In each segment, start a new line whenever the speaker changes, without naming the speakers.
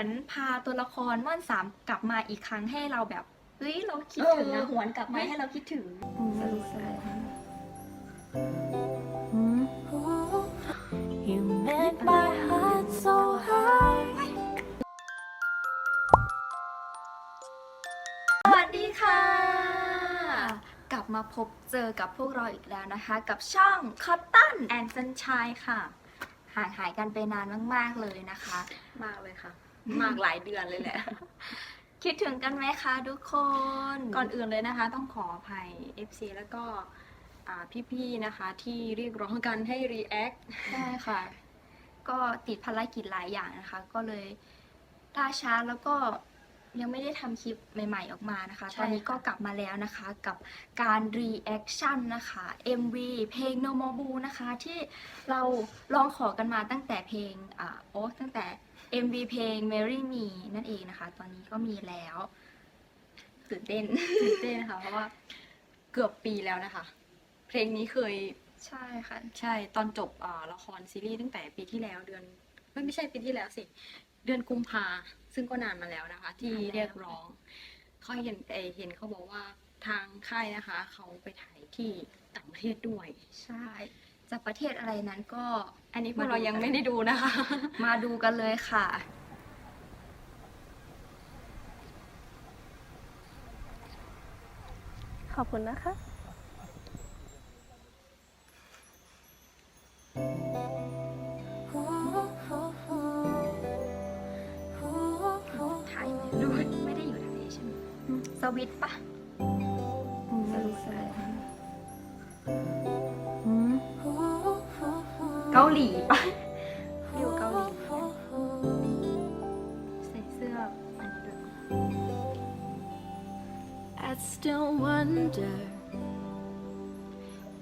มือนพาตัวละครม่อนสามกลับมาอีกครั้งให้เราแบบเฮ้ยเราคิดถึง
เอ
นะ
อ
หวนกลับมาให้เราคิดถึงสรุปเลย
You make my heart so high
สวัสดีค่ะ กลับมาพบเจอกับพวกเราอีกแล้วนะคะ กับช่อง Cotton and Sunshine ค่ะ ห่างหายกันไปนานมาก ๆ เลยนะคะ
มากเลยค่ะ มากหลายเดือนเลยแหละ
คิดถึงกันไหมคะทุกคน
ก่อนอื่นเลยนะคะ ต้องขออภัย FC แล้วก็อ่าพี่ๆนะคะ ที่เรียกร้องกันให้ react
ใช่ค่ะ ก็ติดภารกิจหลายอย่างนะคะ ก็เลยล่าช้าแล้วก็ยังไม่ได้ทำคลิปใหม่ๆออกมานะคะ
ใช่
ตอนนี้
ค่ะ
ก็กลับมาแล้วนะคะกับการ reaction นะคะ MV เพลง No More Blue นะคะ ที่เราลองขอกันมาตั้งแต่เพลงอ่าโอ้ตั้งแต่ MV เพลง Marry Me นั่นเองนะคะ ตอนนี้ก็มีแล้วตื่นเต้น
ตื่นเต้นนะคะเพราะว่าเกือบปีแล้วนะคะ เพลงนี้เคย
ใช่ค่ะ
ใช่ตอนจบอ่าละครซีรีส์ตั้งแต่ปีที่แล้วเดือนไม่ไม่ใช่ปีที่แล้วสิ เดือนกุมภาซึ่งก็นานมาแล้วนะคะ ที่
นานแล้ว
เรียกร้องเขาเห็นเอ่อเห็นเขาบอกว่าทางค่ายนะคะ เขาไปถ่ายที่ต่างประเทศด้วย
ใช่ จะประเทศอะไรนั้นก็
อันนี้พวกเรายังไม่ได้ดูนะคะ
มาดูกันเลยค่ะ
ขอบคุณนะคะ
ปะอยู่เกาหลี
ใส่เสื้ออันนี้ด้วย
I still wonder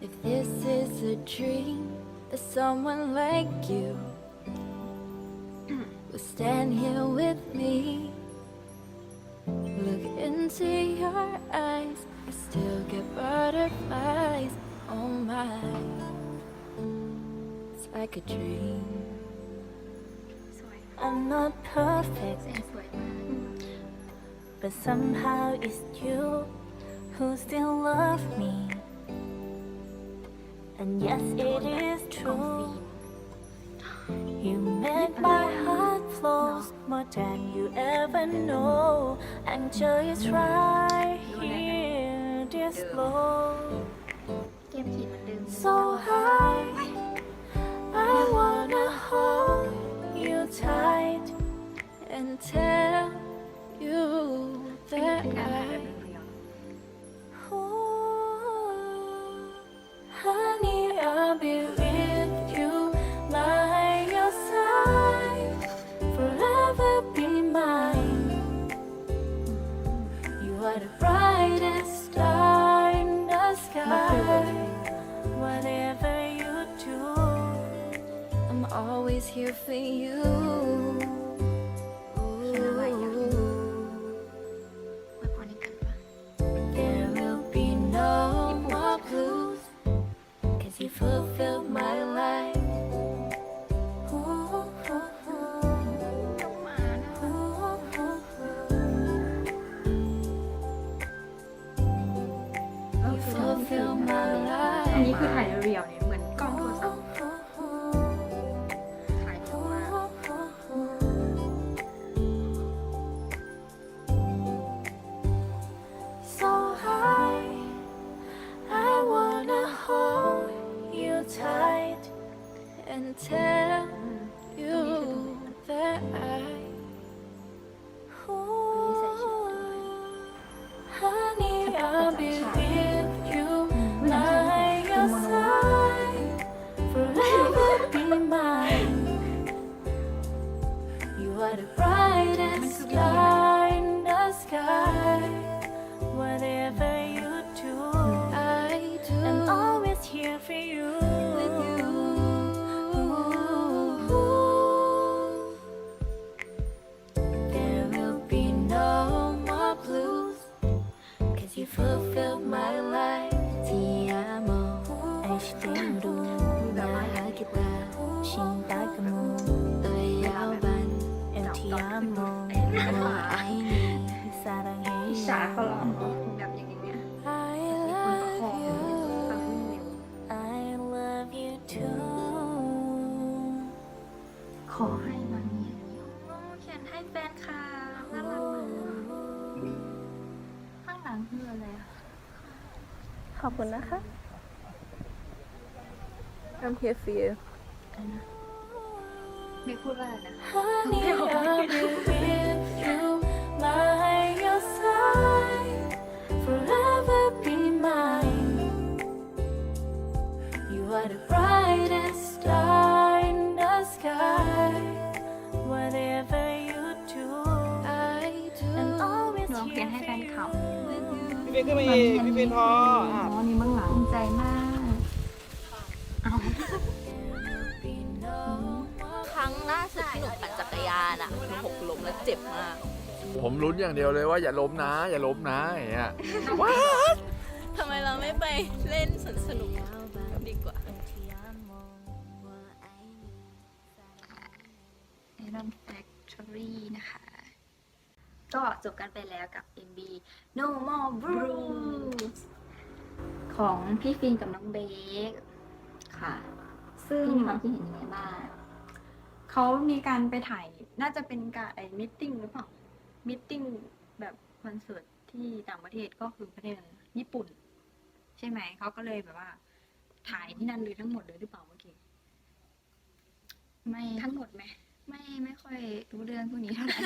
if this is a dream that someone like you will stand here with me. Look into your eyes, I still get butterflies. Oh my, it's like a dream.
สวย
I'm not perfect.
เสียงสวยมาก
But somehow it's you who still love me. And yes, it is
ของฟิ
true.
ล์ม
You make my heart flows more than you ever know. Angel is right here, this glow.
เกมขีดเหมือนเดิม
So high, I wanna hold you tight and tell always here for you.
ๆไว้พอในกันปะ
There will be no more blues, cause you fulfilled my life. Ooh, ooh, ooh.
ต้องมานะ
Ooh, ooh, ooh.
ก็
You
คือเรา
fulfill my
อันนี้
life.
คือถ่ายเรียวๆเนี่ย
해요
ฉาเขาร้อง
แบบอย่างเงี้ย
I
คนประคอง
love
ฟัง
you
เร็ว
I love you too
ขอให้มันมีอย่างนี้โอ้เขียนให้แฟนค่ะน่ารักเลยข้างหลังคืออะไรอะ
ขอบคุณนะคะ I'm here for you
ไม่พูดว่าอะไรนะ
Honey, I'll be with
ขียน
here
ให้แฟ
for
นคลับ
you.
พี่เบนขึ้นมาอีกพี่เบนพออะ
อ๋อนี่เบื้องหลัง
ภูมิใจมาก
เอา
Be no more
ครั้งล่าสุดที่หนูปั่นจักรยานอะหนูหกล้มแล้วเจ็บมาก
ผมลุ้นอย่างเดียวเลยว่าอย่าล้มนะ อย่าล้มนะอย่างเงี้ย
ทำไมเราไม่ไปเล่นสวนสนุกดีกว่า
Iron Factory นะคะ ก็จบกันไปแล้วกับ MB No More Blues ของพี่ฟินกับน้องเบคค่ะ ซึ่งมีความคิดเห็นยังไงบ้าง
เขามีการไปถ่ายน่าจะเป็นการไอ้มิทติ้งหรือเปล่ามิทติ้งแบบคอนเสิร์ตที่ต่างประเทศก็คือประเทศอะไรนะญี่ปุ่น ใช่ไหมเขาก็เลยแบบว่า ถ่ายที่นั่นเลยทั้งหมดเลยหรือเปล่าเมื่อกี้
ไม่
ทั้งหมดไหม
ไม่ไม่ค่อยรู้เรื่องพวกนี้เท่าไหร่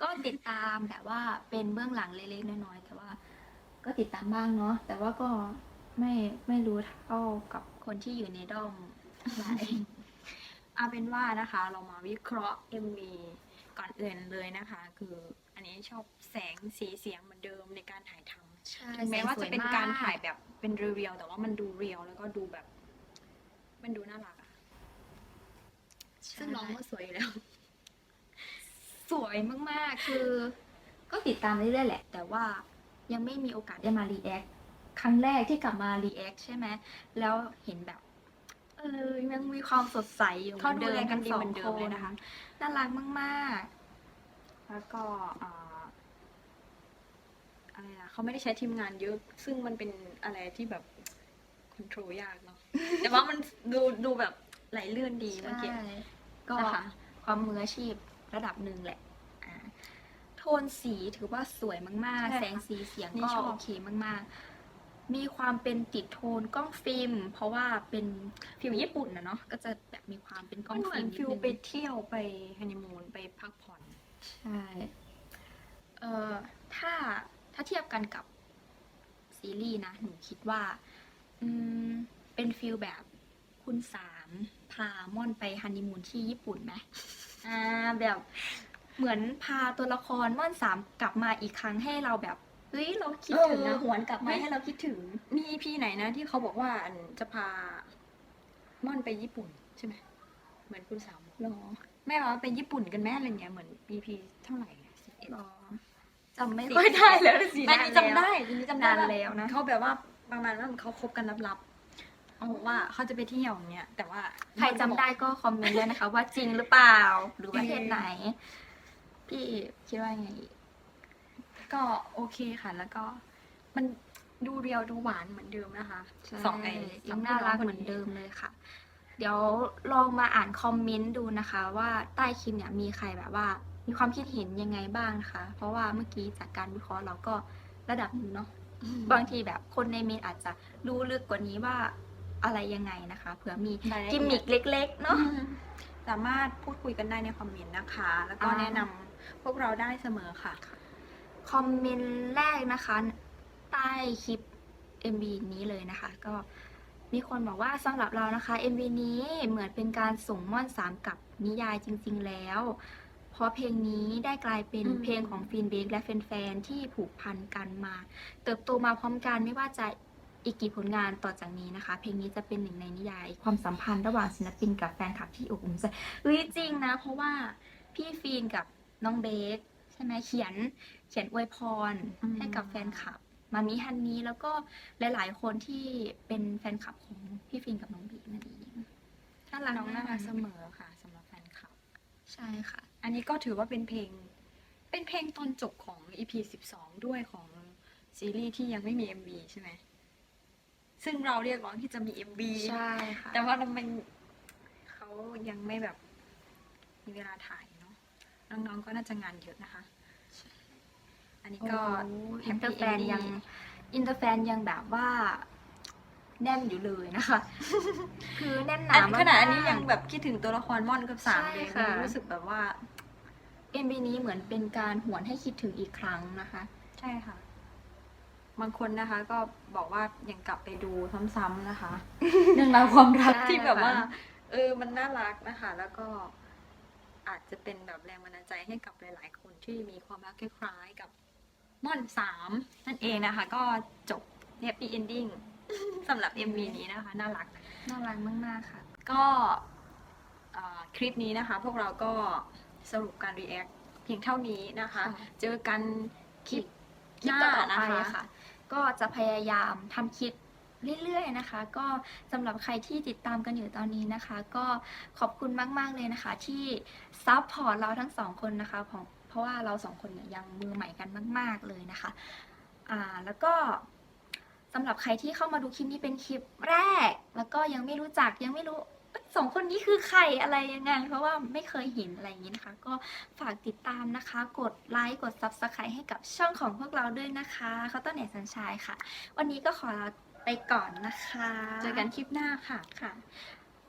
ก็ติดตามแบบว่าเป็นเบื้องหลังเล็กๆน้อยๆแต่ว่า ก็ติดตามบ้างเนาะแต่ว่าก็ไม่ไม่รู้เท่ากับคนที่อยู่ในด้อมเท่าไหร่
เอาเป็นว่านะคะ เรามาวิเคราะห์ MV ก่อนอื่นเลยนะคะ คืออันนี้ชอบแสงสีเสียงเหมือนเดิมในการถ่ายทำ
ใช่
ถึงแม้ว่าจะเป็น
สยม
การถ่ายแบบเป็นเรียวๆแต่ว่ามันดูเรียวแล้วก็ดูแบบ มันดูน่ารักอะ ซึ่งน้องก็สวยอยู่แล้ว
สวยมากๆ คือก็ติดตามเรื่อยๆแหละ แต่ว่ายังไม่มีโอกาสได้มารีแอคครั้งแรกที่กลับมารีแอคใช่ไหม แล้วเห็นแบบ เออยังมีความสดใสอยู่
เขาดูแลกัน
ทั้ง
ดี
สอง
เหมือนเดิมเลยนะคะ
น่ารักมาก
แล้วก็อ่าอะไรนะเขาไม่ได้ใช้ทีมงานเยอะ ซึ่งมันเป็นอะไรที่แบบคอนโทรลยากเนาะ แต่ว่ามันดูดูแบบไหลเลื่อนดี
ๆ
เมื่อกี้
ใช่ ก็
นะคะ
ความมืออาชีพระดับหนึ่งแหละอ่าโทนสีถือว่าสวยมาก ๆ แสงสีเสียง
นี่
ก็
ชอบ
โอเคมาก ๆ มีความเป็นติดโทนกล้องฟิล์ม เพราะว่าเป็นฟิลญี่ปุ่นนะเนาะก็จะแบบมีความเป็นกล้
มั
อนง
เหมื
ฟิ
อ
ล์
น
ม
ฟิล
นิดนึง
ไปเที่ยวไปฮันนีมูนไปพักผ่อน
ใช่เอ่อถ้าถ้าเทียบกันกับซีรีส์นะ หนูคิดว่า อืม เป็นฟิลแบบคุณสาม พาม่อนไปฮันนีมูนที่ญี่ปุ่นไหมอ่าแบบเหมือนพาตัวละครม่อนสามกลับมาอีกครั้งให้เราแบบเฮ้ยเราคิดถึงนะ
เออ
หวนกลับมาให้เราคิดถึง
มีพีไหนนะ ที่เขาบอกว่าอันจะพาม่อนไปญี่ปุ่นใช่ไหมเหมือนคุณสาวบอก
หรอ
แม่ว่าไปญี่ปุ่นกันแม่อะไรเงี้ยเหมือนปีพีเท่าไหร่สิบเอ็ด
หรอจำไม่ค่อยได้แล้วสิ
อันนี้จำได้
นาน
อันนี้จำได้
นานแล้วนะ
เขาแบบว่าประมาณว่าเขาคบกันลับๆ เขาบอกว่าเขาจะไปเที่ยวอย่างเงี้ยแต่ว่า
ใครจำได้ก็คอมเมนต์ด้วยนะคะ ว่าจริงหรือเปล่า หรือประเทศไหน พี่คิดว่าไง
ก็โอเคค่ะ แล้วก็มันดูเรียวดูหวานเหมือนเดิมนะคะ สองไอ้
ยังน่ารักเหมือนเดิมเลยค่ะ เดี๋ยวลองมาอ่านคอมเมนต์ดูนะคะ ว่าใต้คลิปเนี่ยมีใครแบบว่า มีความคิดเห็นยังไงบ้างนะคะ เพราะว่าเมื่อกี้จากการวิเคราะห์เราก็ระดับหนึงเนาะ บางทีแบบคนในเมนอาจจะรู้ลึกกว่านี้ว่า อะไรยังไงนะคะเผื่อมี
รายละเอียด
กิมมิกเล็กๆเนาะ
สามารถพูดคุยกันได้ในคอมเมนต์นะคะ แล้วก็
อ่า
แนะนำพวกเราได้เสมอค่ะ
คอมเมนต์แรกนะคะ ใต้คลิป MV นี้เลยนะคะ ก็มีคนบอกว่าสำหรับเรานะคะ MV นี้เหมือนเป็นการส่งม่อนสามกับนิยายจริง ๆ แล้ว เพราะเพลงนี้ได้กลายเป็น
อืม
เพลงของฟินเบกและแฟนๆที่ผูกพันกันมา เติบโตมาพร้อมกันไม่ว่าจะ อีกกี่ผลงานต่อจากนี้นะคะ เพลงนี้จะเป็นหนึ่งในนิยาย ความสัมพันธ์ระหว่างศิลปินกับแฟนคลับที่อบอุ่นใจเฮ้ยจริงนะ เพราะว่าพี่ฟีนกับน้องเบคใช่ไหมเขียนเขียนอวยพร
อืม
ให้กับแฟนคลับมามีฮันนี้แล้วก็หลาย ๆ คนที่เป็นแฟนคลับของพี่ฟินกับน้องเบคนั่นเองน่ารัก
น้องน่ารักเส
ม
มอค่ะสำหรับแฟนคลับ
ใช่ค่ะ
อันนี้ก็ถือว่าเป็นเพลง เป็นเพลงตอนจบของ EP 12 ด้วยของซีรีส์ที่ยังไม่มี MV ใช่ไหม ซึ่งเราเรียกร้องที่จะมี MV
ใช่ค่ะ
แต่ว่ามันเขายังไม่แบบมีเวลาถ่ายเนาะน้องๆก็น่าจะงานเยอะนะคะ อันนี้ก็
อินเตอร์
Happy
แฟน
Ending
ยังอินเตอร์แฟนยังแบบว่า แน่นอยู่เลยนะคะ คือแน่นห
อั
นานมากๆ
ขนาดอันนี้ยังแบบคิดถึงตัวละครม่อนกับสาม
ใช่
เลย
ค่ะ
มันรู้สึกแบบว่า
เอ็มบีนี้เหมือนเป็นการหวนให้คิดถึงอีกครั้งนะคะ
ใช่ค่ะ บางคนนะคะ ก็บอกว่ายังกลับไปดูซ้ำๆนะคะ เรื่องราวความรัก
ใช่
ที่แบบว่า
ค่ะ
เออมันน่ารักนะคะ แล้วก็อาจจะเป็นแบบแรงบันดาลใจให้กับหลาย ๆ คนที่มีความรักคล้ายๆกับม่อนสามนั่นเองนะคะ ก็จบ happy ending สำหรับ MV นี้นะคะ น่ารัก
น่ารักมากๆค่ะ
ก็เอ่อคลิปนี้นะคะ พวกเราก็สรุปการ react เพียงเท่านี้นะคะ
ค่ะ
เจอกันคลิป
คลิป
หน้า
ต่อๆ
นะ
ไป
คะ
ค่ะ ก็จะพยายามทำคลิปเรื่อยๆนะคะ ก็สำหรับใครที่ติดตามกันอยู่ตอนนี้นะคะ ก็ขอบคุณมากๆเลยนะคะ ที่ซัพพอร์ตเราทั้งสองคนนะคะเพราะเพราะว่าเราสองคนเนี่ยยังมือใหม่กันมาก ๆเลยนะคะอ่าแล้วก็สำหรับใครที่เข้ามาดูคลิปนี้เป็นคลิปแรก แล้วก็ยังไม่รู้จักยังไม่รู้ สองคนนี้คือใครอะไรยังไง เพราะว่าไม่เคยเห็นอะไรอย่างนี้นะคะ ก็ฝากติดตามนะคะ กดไลค์กด Subscribe ให้กับช่องของพวกเราด้วยนะคะเขาต้นเนสัญชัยค่ะ วันนี้ก็ขอลาไปก่อนนะคะ
เจอกันคลิปหน้าค่ะ
ค่ะ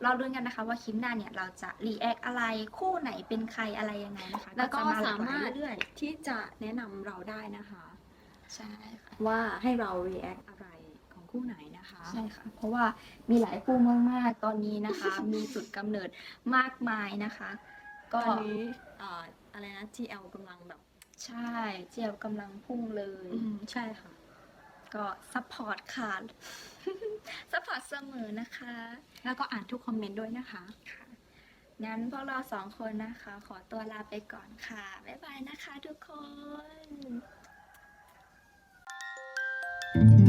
เราดูกันนะคะว่าคลิปหน้าเนี่ยเราจะรีแอคอะไรคู่ไหนเป็นใครอะไรยังไงนะคะ
แล้วก็
จะหล
สามารถ
เรื่อย
ที่จะแนะนำเราได้นะคะ
ๆใช่ค่ะ
ว่าให้เรา react อะไรของคู่ไหนนะ คะ
ใช่ค่ะ เพราะว่ามีหลายคู่มากๆ ตอนนี้นะคะ มีจุดกำเนิดมากมายนะคะก็
ตอนนี้เอ่ออะไรนะ GL กำลังแบบ
ใช่เจียวกำลังพุ่งเลย
อืมใช่ค่ะ
ก็ซัพพอร์ตค่ะ ซัพพอร์ตเสมอนะคะ
แล้วก็อ่านทุกคอมเมนต์ด้วยนะคะ
ค่ะงั้นพวกเราสองคนนะคะ ขอตัวลาไปก่อนค่ะ บ๊ายบายนะคะทุกคน